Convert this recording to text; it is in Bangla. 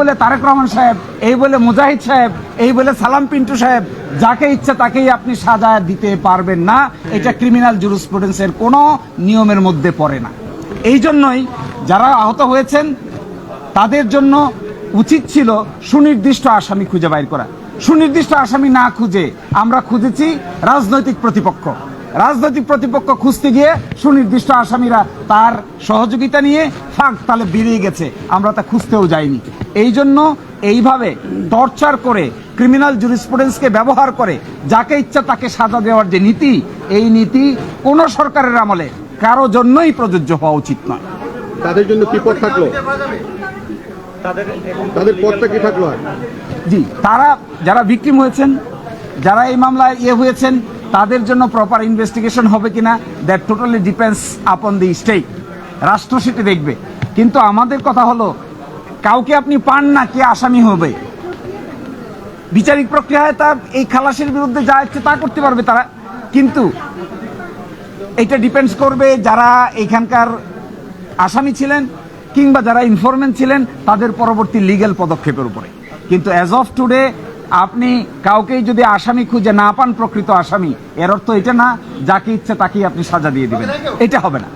বলে তারেক রহমান সাহেব, এই বলে মুজাহিদ সাহেব, এই বলে সালাম পিন্টু সাহেব, যাকে ইচ্ছা তাকেই আপনি সাজা দিতে পারবেন না। এটা ক্রিমিনাল জুরিসপ্রুডেন্সের কোনো নিয়মের মধ্যে পড়ে না। এই জন্যই যারা আহত হয়েছেন, তাদের জন্য উচিত ছিল সুনির্দিষ্ট আসামি খুঁজে বাইর করা। সুনির্দিষ্ট আসামি না খুঁজে আমরা খুঁজেছি রাজনৈতিক প্রতিপক্ষ। রাজনৈতিক প্রতিপক্ষ খুঁজতে গিয়ে সুনির্দিষ্ট আসামিরা তার সহযোগিতা নিয়ে ফাঁক তালে বেরিয়ে গেছে। আমরা তা খুঁজতেও যাইনি। এই জন্য এইভাবে টর্চার করে ক্রিমিনাল জুরিসপ্রুডেন্সকে ব্যবহার করে যাকে ইচ্ছা তাকে সাজা দেওয়ার যে নীতি এই নীতি কোনো সরকারের আমলে কারও জন্যই প্রযোজ্য হওয়া উচিত নয়। তাদের জন্য কি পথ থাকল? তাদের পথটা কি থাকল জি তারা যারা ভিকটিম হয়েছেন যারা এই মামলায় ইয়ে হয়েছেন তাদের জন্য প্রপার ইনভেস্টিগেশন হবে কিনা that totally depends upon the state রাষ্ট্র সেটি দেখবে। কিন্তু আমাদের কথা হলো কাউকে আপনি পান না কে আসামি হবে? বিচারিক প্রক্রিয়ায় তার এই খালাসের বিরুদ্ধে যা ইচ্ছে তা করতে পারবে তারা। কিন্তু এটা ডিপেন্ডস করবে যারা এখানকার আসামি ছিলেন কিংবা যারা ইনফরমেন্ট ছিলেন তাদের পরবর্তী লিগ্যাল পদক্ষেপের উপরে। কিন্তু অ্যাজ অফ টুডে আপনি কাউকেই যদি আসামি খুঁজে না পান প্রকৃত আসামি, এর অর্থ এটা না, যাকে ইচ্ছে তাকেই আপনি সাজা দিয়ে দিবেন। এটা হবে না।